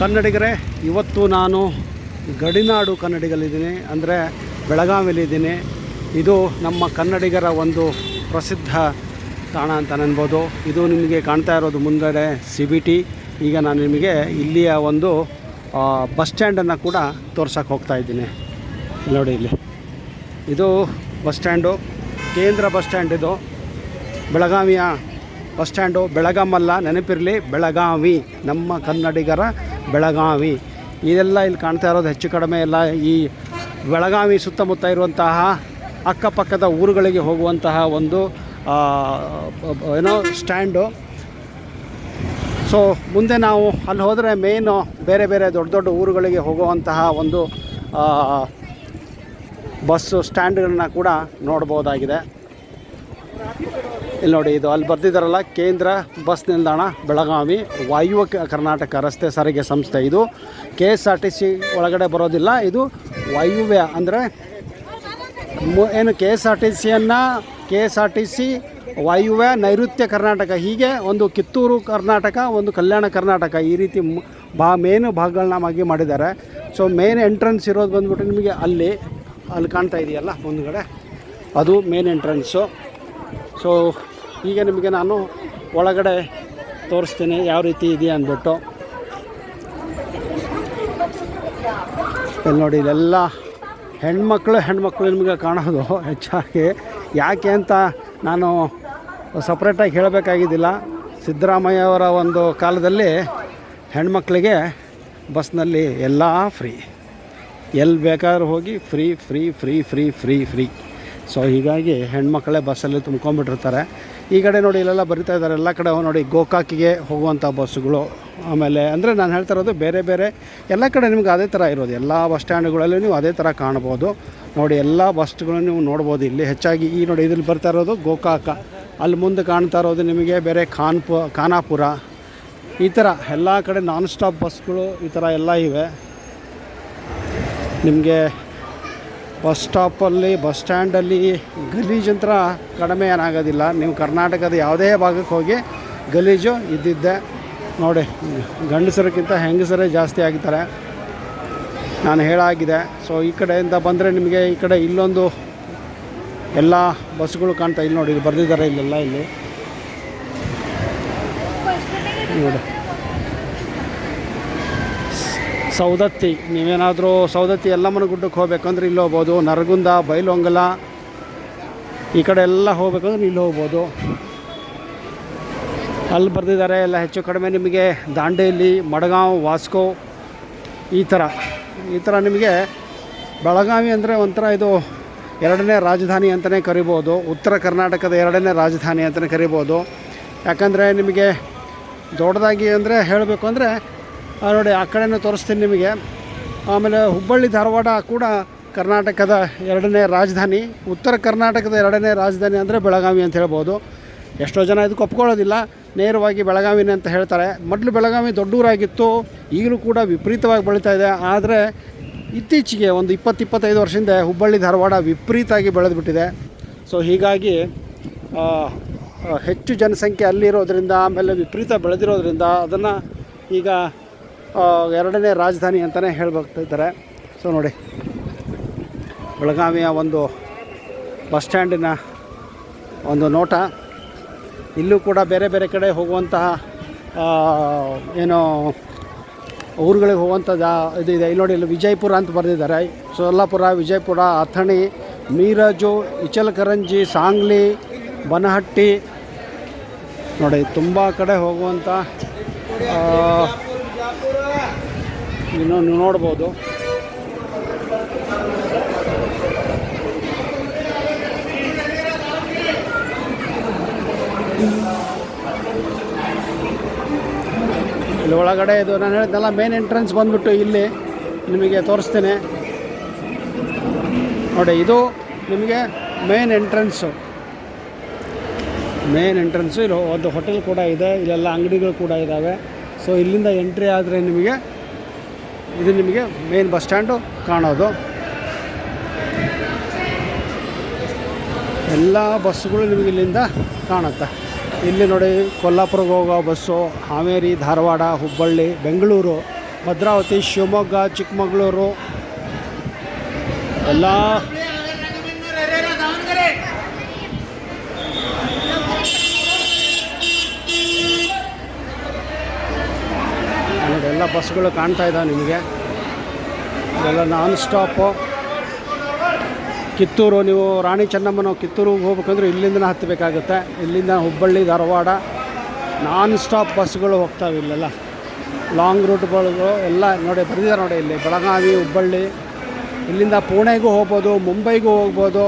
ಕನ್ನಡಿಗರೇ, ಇವತ್ತು ನಾನು ಗಡಿನಾಡು ಕನ್ನಡಿಗಲಿದ್ದೀನಿ ಅಂದರೆ ಬೆಳಗಾವಿಯಲ್ಲಿದ್ದೀನಿ. ಇದು ನಮ್ಮ ಕನ್ನಡಿಗರ ಒಂದು ಪ್ರಸಿದ್ಧ ತಾಣ ಅಂತ ಅನ್ಬೋದು. ಇದು ನಿಮಗೆ ಕಾಣ್ತಾ ಇರೋದು ಮುಂದಡೆ ಸಿ ಬಿ ಟಿ ಈಗ ನಾನು ನಿಮಗೆ ಇಲ್ಲಿಯ ಒಂದು ಬಸ್ ಸ್ಟ್ಯಾಂಡನ್ನು ಕೂಡ ತೋರ್ಸೋಕ್ಕೆ ಹೋಗ್ತಾ ಇದ್ದೀನಿ. ನೋಡಿ ಇಲ್ಲಿ. ಇದು ಬಸ್ ಸ್ಟ್ಯಾಂಡು, ಕೇಂದ್ರ ಬಸ್ ಸ್ಟ್ಯಾಂಡ್ ಇದು. ಬೆಳಗಾವಿಯ ಬಸ್ ಸ್ಟ್ಯಾಂಡು ಬೆಳಗಾಮಲ್ಲ ನೆನಪಿರಲಿ, ಬೆಳಗಾವಿ, ನಮ್ಮ ಕನ್ನಡಿಗರ ಬೆಳಗಾವಿ. ಇದೆಲ್ಲ ಇಲ್ಲಿ ಕಾಣ್ತಾ ಇರೋದು ಹೆಚ್ಚು ಕಡಿಮೆ ಎಲ್ಲ ಈ ಬೆಳಗಾವಿ ಸುತ್ತಮುತ್ತ ಇರುವಂತಹ ಅಕ್ಕಪಕ್ಕದ ಊರುಗಳಿಗೆ ಹೋಗುವಂತಹ ಒಂದು ಏನೋ ಸ್ಟ್ಯಾಂಡು. ಸೊ, ಮುಂದೆ ನಾವು ಅಲ್ಲಿ ಹೋದರೆ ಮೇಯ್ನು ಬೇರೆ ಬೇರೆ ದೊಡ್ಡ ದೊಡ್ಡ ಊರುಗಳಿಗೆ ಹೋಗುವಂತಹ ಒಂದು ಬಸ್ಸು ಸ್ಟ್ಯಾಂಡ್ಗಳನ್ನ ಕೂಡ ನೋಡ್ಬೋದಾಗಿದೆ. ಇಲ್ಲಿ ನೋಡಿ, ಇದು ಅಲ್ಲಿ ಬರ್ತಿದಾರಲ್ಲ ಕೇಂದ್ರ ಬಸ್ ನಿಲ್ದಾಣ, ಬೆಳಗಾವಿ. ವಾಯುವ ಕರ್ನಾಟಕ ರಸ್ತೆ ಸಾರಿಗೆ ಸಂಸ್ಥೆ ಇದು. K S R T C ಒಳಗಡೆ ಬರೋದಿಲ್ಲ, ಇದು ವಾಯುವ್ಯ ಅಂದರೆ ಏನು K S R T ಸಿಯನ್ನು K S R T C, ವಾಯುವ್ಯ, ನೈಋತ್ಯ ಕರ್ನಾಟಕ, ಹೀಗೆ ಒಂದು ಕಿತ್ತೂರು ಕರ್ನಾಟಕ, ಒಂದು ಕಲ್ಯಾಣ ಕರ್ನಾಟಕ ಈ ರೀತಿ ಬಾ, ಮೇನ್ ಭಾಗಗಳನ್ನ ಆಗಿ ಮಾಡಿದ್ದಾರೆ. ಸೊ ಮೇನ್ ಎಂಟ್ರೆನ್ಸ್ ಇರೋದು ಬಂದ್ಬಿಟ್ಟು ನಿಮಗೆ ಅಲ್ಲಿ ಅಲ್ಲಿ ಕಾಣ್ತಾ ಇದೆಯಲ್ಲ, ಮುಂದುಗಡೆ. ಅದು ಮೇನ್ ಎಂಟ್ರೆನ್ಸು ಸೊ ಈಗ ನಿಮಗೆ ನಾನು ಒಳಗಡೆ ತೋರಿಸ್ತೀನಿ ಯಾವ ರೀತಿ ಇದೆಯಾ ಅಂದ್ಬಿಟ್ಟು. ಇಲ್ಲಿ ನೋಡಿ, ಇಲ್ಲೆಲ್ಲ ಹೆಣ್ಮಕ್ಳು ಹೆಣ್ಮಕ್ಳು ನಿಮಗೆ ಕಾಣೋದು ಹೆಚ್ಚಾಗಿ. ಯಾಕೆ ಅಂತ ನಾನು ಸಪ್ರೇಟಾಗಿ ಹೇಳಬೇಕಾಗಿದ್ದಿಲ್ಲ. ಸಿದ್ದರಾಮಯ್ಯವರ ಒಂದು ಕಾಲದಲ್ಲಿ ಹೆಣ್ಮಕ್ಳಿಗೆ ಬಸ್ನಲ್ಲಿ ಎಲ್ಲ ಫ್ರೀ. ಎಲ್ಲಿ ಬೇಕಾದ್ರೂ ಹೋಗಿ free free free free free free. So ಹೀಗಾಗಿ ಹೆಣ್ಮಕ್ಳೇ ಬಸ್ಸಲ್ಲಿ ತುಂಬ್ಕೊಂಡ್ಬಿಟ್ಟಿರ್ತಾರೆ. ಈ ಕಡೆ ನೋಡಿ ಇಲ್ಲೆಲ್ಲ ಬರಿತಾ ಇದ್ದಾರೆ. ಎಲ್ಲ ಕಡೆ ನೋಡಿ ಗೋಕಾಕಿಗೆ ಹೋಗುವಂಥ ಬಸ್ಸುಗಳು. ಆಮೇಲೆ ಅಂದರೆ ನಾನು ಹೇಳ್ತಾ ಇರೋದು ಬೇರೆ ಬೇರೆ ಎಲ್ಲ ಕಡೆ ನಿಮ್ಗೆ ಅದೇ ಥರ ಇರೋದು. ಎಲ್ಲ ಬಸ್ ಸ್ಟ್ಯಾಂಡ್ಗಳಲ್ಲಿ ನೀವು ಅದೇ ಥರ ಕಾಣ್ಬೋದು ನೋಡಿ ಎಲ್ಲ ಬಸ್ಗಳನ್ನು ನೀವು ನೋಡ್ಬೋದು ಇಲ್ಲಿ. ಹೆಚ್ಚಾಗಿ ಈ ನೋಡಿ ಇದ್ರಲ್ಲಿ ಬರ್ತಾ ಇರೋದು ಗೋಕಾಕ. ಅಲ್ಲಿ ಮುಂದೆ ಕಾಣ್ತಾ ಇರೋದು ನಿಮಗೆ ಬೇರೆ ಖಾನ್ಪು, ಖಾನಾಪುರ. ಈ ಥರ ಎಲ್ಲ ಕಡೆ ನಾನ್ ಸ್ಟಾಪ್ ಬಸ್ಗಳು ಈ ಥರ ಎಲ್ಲ ಇವೆ. ನಿಮಗೆ ಬಸ್ ಸ್ಟಾಪಲ್ಲಿ, ಬಸ್ ಸ್ಟ್ಯಾಂಡಲ್ಲಿ ಗಲೀಜಂತ್ರ ಕಡಿಮೆ ಏನಾಗೋದಿಲ್ಲ. ನೀವು ಕರ್ನಾಟಕದ ಯಾವುದೇ ಭಾಗಕ್ಕೆ ಹೋಗಿ ಗಲೀಜು ಇದ್ದಿದ್ದೆ. ನೋಡಿ ಗಂಡಸರಕ್ಕಿಂತ ಹೆಂಗಸರೇ ಜಾಸ್ತಿ ಆಗಿದ್ದಾರೆ. ನಾನು ಹೇಳಾಗಿದೆ. ಸೊ ಈ ಕಡೆಯಿಂದ ಬಂದರೆ ನಿಮಗೆ ಈ ಕಡೆ ಇಲ್ಲೊಂದು ಎಲ್ಲ ಬಸ್ಗಳು ಕಾಣ್ತಾ ಇಲ್ಲಿ ನೋಡಿ ಇಲ್ಲಿ ಬರೆದಿದ್ದಾರೆ ಇಲ್ಲೆಲ್ಲ ಇಲ್ಲಿ. ನೋಡಿ. ಸೌದತ್ತಿ, ನೀವೇನಾದರೂ ಸೌದತ್ತಿ ಎಲ್ಲಮ್ಮನ ಗುಡ್ಡಕ್ಕೆ ಹೋಗ್ಬೇಕಂದ್ರೆ ಇಲ್ಲಿ ಹೋಗ್ಬೋದು. ನರಗುಂದ, ಬೈಲೊಂಗಲ, ಈ ಕಡೆ ಎಲ್ಲ ಹೋಗ್ಬೇಕಂದ್ರೆ ಇಲ್ಲಿ ಹೋಗ್ಬೋದು. ಅಲ್ಲಿ ಬರೆದಿದ್ದಾರೆ, ಎಲ್ಲ ಹೆಚ್ಚು ಕಡಿಮೆ ನಿಮಗೆ ದಾಂಡೇಲಿ, ಮಡಗಾಂವ್, ವಾಸ್ಕೋ, ಈ ಥರ. ಈ ಥರ ನಿಮಗೆ ಬೆಳಗಾವಿ ಅಂದರೆ ಒಂಥರ ಇದು ಎರಡನೇ ರಾಜಧಾನಿ ಅಂತಲೇ ಕರಿಬೋದು. ಉತ್ತರ ಕರ್ನಾಟಕದ ಎರಡನೇ ರಾಜಧಾನಿ ಅಂತಲೇ ಕರಿಬೋದು. ಯಾಕಂದರೆ ನಿಮಗೆ ದೊಡ್ಡದಾಗಿ ಅಂದರೆ ಹೇಳಬೇಕು ಅಂದರೆ ನೋಡಿ, ಆ ಕಡೆನೂ ತೋರಿಸ್ತೀನಿ ನಿಮಗೆ. ಆಮೇಲೆ ಹುಬ್ಬಳ್ಳಿ ಧಾರವಾಡ ಕೂಡ ಕರ್ನಾಟಕದ ಎರಡನೇ ರಾಜಧಾನಿ. ಉತ್ತರ ಕರ್ನಾಟಕದ ಎರಡನೇ ರಾಜಧಾನಿ ಅಂದರೆ ಬೆಳಗಾವಿ ಅಂತ ಹೇಳ್ಬೋದು. ಎಷ್ಟೋ ಜನ ಇದಕ್ಕೆ ಒಪ್ಕೊಳ್ಳೋದಿಲ್ಲ. ನೇರವಾಗಿ ಬೆಳಗಾವಿನೇ ಅಂತ ಹೇಳ್ತಾರೆ. ಮೊದಲು ಬೆಳಗಾವಿ ದೊಡ್ಡೂರಾಗಿತ್ತು ಈಗಲೂ ಕೂಡ ವಿಪರೀತವಾಗಿ ಬೆಳೀತಾ ಇದೆ. ಆದರೆ ಇತ್ತೀಚೆಗೆ ಒಂದು ಇಪ್ಪತ್ತು ಇಪ್ಪತ್ತೈದು ವರ್ಷದಿಂದ ಹುಬ್ಬಳ್ಳಿ ಧಾರವಾಡ ವಿಪರೀತವಾಗಿ ಬೆಳೆದುಬಿಟ್ಟಿದೆ. ಸೊ ಹೀಗಾಗಿ ಹೆಚ್ಚು ಜನಸಂಖ್ಯೆ ಅಲ್ಲಿರೋದ್ರಿಂದ, ಆಮೇಲೆ ವಿಪರೀತ ಬೆಳೆದಿರೋದ್ರಿಂದ ಅದನ್ನು ಈಗ ಎರಡನೇ ರಾಜಧಾನಿ ಅಂತಲೇ ಹೇಳ್ಬೋಗ್ತಿದ್ದಾರೆ ಸೊ ನೋಡಿ. ಬೆಳಗಾವಿಯ ಒಂದು ಬಸ್ ಸ್ಟ್ಯಾಂಡಿನ ಒಂದು ನೋಟ. ಇಲ್ಲೂ ಕೂಡ ಬೇರೆ ಬೇರೆ ಕಡೆ ಹೋಗುವಂತಹ ಏನು ಊರುಗಳಿಗೆ ಹೋಗುವಂಥ ಜಾ ಇದು ಇದೆ. ಇಲ್ಲಿ ನೋಡಿ, ಇಲ್ಲಿ ವಿಜಯಪುರ ಅಂತ ಬರೆದಿದ್ದಾರೆ. ಸೊಲ್ಲಾಪುರ, ವಿಜಯಪುರ, ಅಥಣಿ, ಮೀರಜು, ಇಚಲಕರಂಜಿ, ಸಾಂಗ್ಲಿ, ಬನಹಟ್ಟಿ. ನೋಡಿ, ತುಂಬ ಕಡೆ ಹೋಗುವಂಥ ಇನ್ನು ನೀವು ನೋಡ್ಬೋದು. ಇಲ್ಲಿ ಒಳಗಡೆ ಇದು ನಾನು ಹೇಳಿದ್ನಲ್ಲ ಮೇನ್ ಎಂಟ್ರೆನ್ಸ್ ಬಂದ್ಬಿಟ್ಟು ಇಲ್ಲಿ ನಿಮಗೆ ತೋರಿಸ್ತೇನೆ. ನೋಡಿ, ಇದು ನಿಮಗೆ ಮೇನ್ ಎಂಟ್ರೆನ್ಸು ಮೇನ್ ಎಂಟ್ರೆನ್ಸು ಇಲ್ಲಿ ಒಂದು ಹೋಟೆಲ್ ಕೂಡ ಇದೆ, ಇಲ್ಲೆಲ್ಲ ಅಂಗಡಿಗಳು ಕೂಡ ಇದ್ದಾವೆ ಸೊ ಇಲ್ಲಿಂದ ಎಂಟ್ರಿ ಆದರೆ ನಿಮಗೆ, ಇದು ನಿಮಗೆ ಮೇನ್ ಬಸ್ ಸ್ಟ್ಯಾಂಡು ಕಾಣೋದು. ಎಲ್ಲ ಬಸ್ಸುಗಳು ನಿಮಗೆ ಇಲ್ಲಿಂದ ಕಾಣುತ್ತೆ. ಇಲ್ಲಿ ನೋಡಿ ಕೊಲ್ಲಾಪುರಕ್ಕೆ ಹೋಗೋ ಬಸ್ಸು ಹಾವೇರಿ, ಧಾರವಾಡ, ಹುಬ್ಬಳ್ಳಿ, ಬೆಂಗಳೂರು, ಭದ್ರಾವತಿ, ಶಿವಮೊಗ್ಗ, ಚಿಕ್ಕಮಗಳೂರು, ಎಲ್ಲ ಎಲ್ಲ ಬಸ್ಗಳು ಕಾಣ್ತಾ ಇದ್ದಾವೆ ನಿಮಗೆ. ಇದೆಲ್ಲ ನಾನ್ ಸ್ಟಾಪು ಕಿತ್ತೂರು, ನೀವು ರಾಣಿ ಚೆನ್ನಮ್ಮನ ಕಿತ್ತೂರಿಗೆ ಹೋಗ್ಬೇಕಂದ್ರೆ ಇಲ್ಲಿಂದ ಹತ್ತಬೇಕಾಗುತ್ತೆ. ಇಲ್ಲಿಂದ ಹುಬ್ಬಳ್ಳಿ, ಧಾರವಾಡ ನಾನ್ ಸ್ಟಾಪ್ ಬಸ್ಗಳು ಹೋಗ್ತಾವೆ ಇಲ್ಲೆಲ್ಲ. ಲಾಂಗ್ ರೂಟ್ಗಳು ಎಲ್ಲ ನೋಡಿ ಬರೆದಿದ್ದಾರೆ ನೋಡಿ ಇಲ್ಲಿ. ಬೆಳಗಾವಿ, ಹುಬ್ಬಳ್ಳಿ, ಇಲ್ಲಿಂದ ಪುಣೆಗೂ ಹೋಗ್ಬೋದು, ಮುಂಬೈಗೂ ಹೋಗ್ಬೋದು.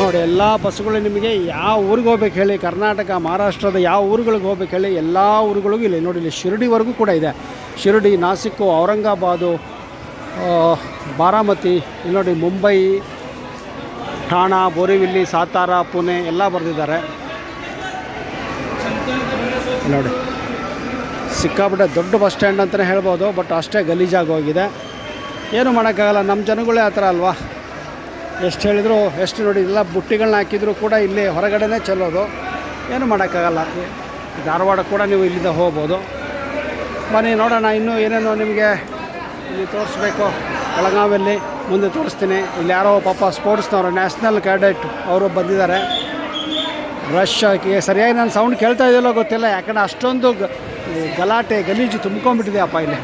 ನೋಡಿ, ಎಲ್ಲ ಬಸ್ಗಳು ನಿಮಗೆ ಯಾವ ಊರಿಗೆ ಹೋಗ್ಬೇಕು ಹೇಳಿ, ಕರ್ನಾಟಕ, ಮಹಾರಾಷ್ಟ್ರದ ಯಾವ ಊರುಗಳಿಗೆ ಹೋಗ್ಬೇಕು ಹೇಳಿ, ಎಲ್ಲ ಊರುಗಳಿಗೂ ಇಲ್ಲಿ ನೋಡಿ, ಇಲ್ಲಿ ಶಿರಡಿವರೆಗೂ ಕೂಡ ಇದೆ. ಶಿರಡಿ ನಾಸಿಕ್ಕು ಔರಂಗಾಬಾದು ಬಾರಾಮತಿ, ಇಲ್ಲಿ ನೋಡಿ ಮುಂಬೈ, ಠಾಣ, ಬೋರಿವಿಲ್ಲಿ, ಸಾತಾರ, ಪುಣೆ ಎಲ್ಲ ಬರೆದಿದ್ದಾರೆ. ನೋಡಿ. ಸಿಕ್ಕಾಬಿಟ್ಟೆ ದೊಡ್ಡ ಬಸ್ ಸ್ಟ್ಯಾಂಡ್ ಅಂತಲೇ ಹೇಳ್ಬೋದು, ಬಟ್ ಅಷ್ಟೇ ಗಲೀಜಾಗಿ ಹೋಗಿದೆ ಏನು ಮಾಡೋಕ್ಕಾಗಲ್ಲ ನಮ್ಮ ಜನಗಳೇ ಆ ಥರ ಅಲ್ವಾ? ಎಷ್ಟು ಹೇಳಿದ್ರು, ಎಷ್ಟು ನೋಡಿ, ಎಲ್ಲ ಬುಟ್ಟಿಗಳನ್ನ ಹಾಕಿದ್ರು ಕೂಡ ಇಲ್ಲಿ ಹೊರಗಡೆನೇ ಚೆಲ್ಲೋದು. ಏನು ಮಾಡೋಕ್ಕಾಗಲ್ಲ ಧಾರವಾಡ ಕೂಡ ನೀವು ಇಲ್ಲಿಂದ ಹೋಗ್ಬೋದು. ಬನ್ನಿ, ನೋಡೋಣ, ಇನ್ನೂ ಏನೇನೋ ನಿಮಗೆ ಇಲ್ಲಿ ತೋರಿಸ್ಬೇಕು. ಬೆಳಗಾವಿಯಲ್ಲಿ ಮುಂದೆ ತೋರಿಸ್ತೀನಿ. ಇಲ್ಲಿ ಯಾರೋ ಪಾಪ ಸ್ಪೋರ್ಟ್ಸ್ನವರು, ನ್ಯಾಷನಲ್ ಕ್ಯಾಡೆಟ್ ಅವರು ಬಂದಿದ್ದಾರೆ. ರಶ್ ಹಾಕಿ ಸರಿಯಾಗಿ ನಾನು ಸೌಂಡ್ ಕೇಳ್ತಾ ಇದೆಯಲ್ಲೋ ಗೊತ್ತಿಲ್ಲ, ಯಾಕಂದರೆ ಅಷ್ಟೊಂದು ಗಲಾಟೆ, ಗಲೀಜು ತುಂಬ್ಕೊಂಡ್ಬಿಟ್ಟಿದೆ ಅಪ್ಪ ಇಲ್ಲಿ.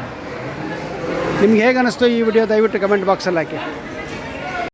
ನಿಮ್ಗೆ ಹೇಗೆ ಅನ್ನಿಸ್ತು ಈ ವಿಡಿಯೋ? ದಯವಿಟ್ಟು ಕಮೆಂಟ್ ಬಾಕ್ಸಲ್ಲಿ ಹಾಕಿ.